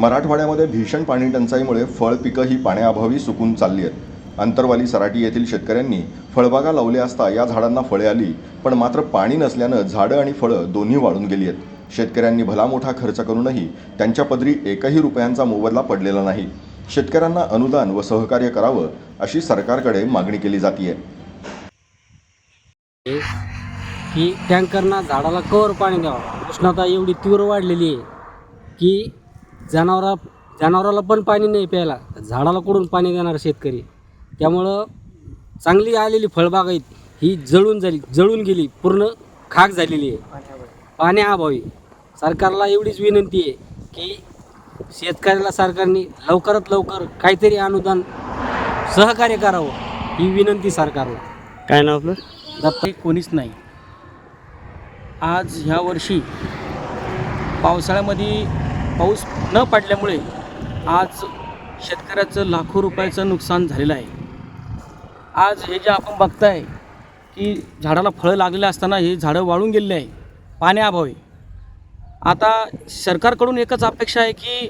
मराठवाड्यामध्ये भीषण पाणी टंचाईमुळे फळ पिकं ही पाण्याअभावी सुकून चालली आहेत. अंतरवाली सराटी येथील शेतकऱ्यांनी फळबागा लावल्या असता या झाडांना फळे आली पण मात्र पाणी नसल्यानं झाडं आणि फळं दोन्ही वाळून गेली आहेत. शेतकऱ्यांनी भला मोठा खर्च करूनही त्यांच्या पदरी एकही रुपयांचा मोबदला पडलेला नाही. शेतकऱ्यांना अनुदान व सहकार्य करावं अशी सरकारकडे मागणी केली जाते की टँकरना झाडाला कवर पाणी द्यावं. उष्णता एवढी तीव्र वाढलेली आहे की जनावरा जनावराला पण पाणी नाही प्यायला. झाडाला कुठून पाणी देणार शेतकरी. त्यामुळं चांगली आलेली फळबाग आहेत ही जळून झाली जळून गेली पूर्ण खाक झालेली आहे. पाण्याअभावी सरकारला एवढीच विनंती आहे की शेतकऱ्याला सरकारने लवकरात लवकर काहीतरी अनुदान सहकार्य करावं ही विनंती सरकारला. काय नाव आपलं? दत्त. कोणीच नाही. आज ह्या वर्षी पावसाळ्यामध्ये पाऊस न पडल्यामुळे आज शेतकऱ्याचं लाखो रुपयाचं नुकसान झालेलं आहे. आज हे जे आपण बघताय की झाडाला फळं लागलेलं असताना हे झाडं वाळून गेलेले आहे. पाण्याअभावी आता सरकारकडून एकच अपेक्षा आहे की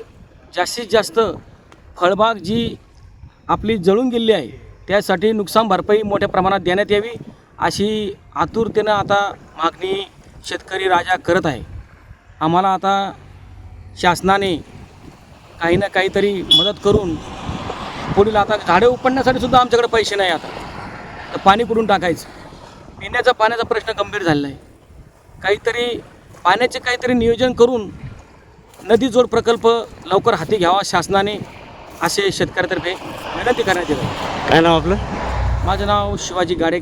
जास्तीत जास्त फळबाग जी आपली जळून गेलेली आहे त्यासाठी नुकसान भरपाई मोठ्या प्रमाणात देण्यात यावी अशी आतुरतेनं आता मागणी शेतकरी राजा करत आहे. आम्हाला आता शासनाने काही ना काहीतरी मदत करून पुढील आता झाडे उपडण्यासाठी सुद्धा आमच्याकडे पैसे नाही आता. तर पाणी कुठून टाकायचं? पिण्याचा पाण्याचा प्रश्न गंभीर झालेला आहे. काहीतरी पाण्याचे काहीतरी नियोजन करून नदी जोड प्रकल्प लवकर हाती घ्यावा शासनाने असे शेतकऱ्यातर्फे विनंती करण्यात येत आहे. काय नाव आपलं? माझं नाव शिवाजी गाडे.